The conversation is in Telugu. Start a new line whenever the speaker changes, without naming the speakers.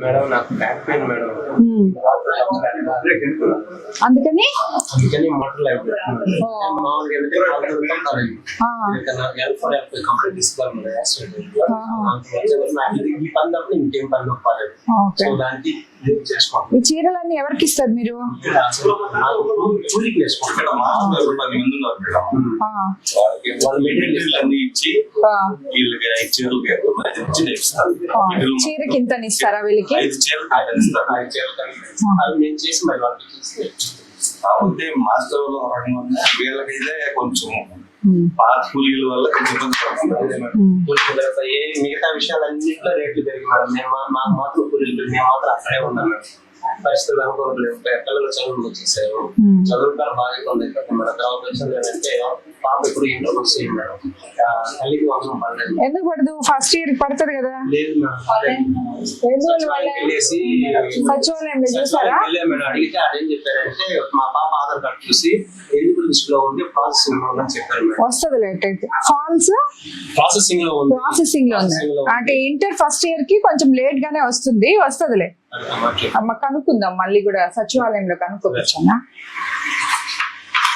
మేడం నాకు బ్యాక్ పెయిన్ మేడం.
అందుకని?
అందుకని మోటార్ లైఫ్ కంప్లీట్ తీసుకోవాలి ఈ పని తప్ప ఇంకేం పని సో దానికి
ఈ చీరలన్నీ ఎవరికి ఇస్తారు మీరు?
పది మంది అన్ని ఇచ్చి
చీరకి ఇంత ఇస్తారా వీళ్ళకి?
చేసి మరి వాళ్ళకి
మాస్టర్ వీళ్ళకైతే కొంచెం పాత కూలీల వల్ల కొంచెం ఇబ్బంది పడుతుంది
ఉమ్.
కూలికి తర్వాత ఏ మిగతా విషయాలన్నింటిలో రేట్లు పెరిగి మేడం మేము మా- మాకు మాత్రం కూలీలు పెరిగి మేము మాత్రం అక్కడే ఉన్నాం మేడం పరిస్థితులు అనుకోవట్లేదు పిల్లలు చదువులు వచ్చేసారు
Hmm.
చదువు కూడా బాగా ఉంది కదా మేడం తర్వాత వచ్చింది ఏంటంటే పాప ఇప్పుడు మేడం. తల్లికి పడలేదు.
ఎందుకు పడదు? ఫస్ట్ ఇయర్ పడుతుంది కదా.
లేదు మేడం. అడిగితే అదేం చెప్పారంటే మా పాప ఆధార్ కార్డు చూసి ఎలిజిబుల్ లిస్ట్లో ఉంది? ప్రాసెసింగ్లో ఉందని చెప్పారు మేడం.
వస్తుంది లేట్ అయితే. ఫాల్స్
ప్రాసెసింగ్లో ఉంది.
ప్రాసెసింగ్లో ఉంది.
Processing లో ఉంది.
అంటే ఇంటర్ ఫస్ట్ ఇయర్కి కొంచెం లేట్ గానే వస్తుంది. వస్తుందిలే. అమ్మ కనుక్కుందాం మళ్ళీ కూడా సచివాలయంలో కనుక్కోవచ్చా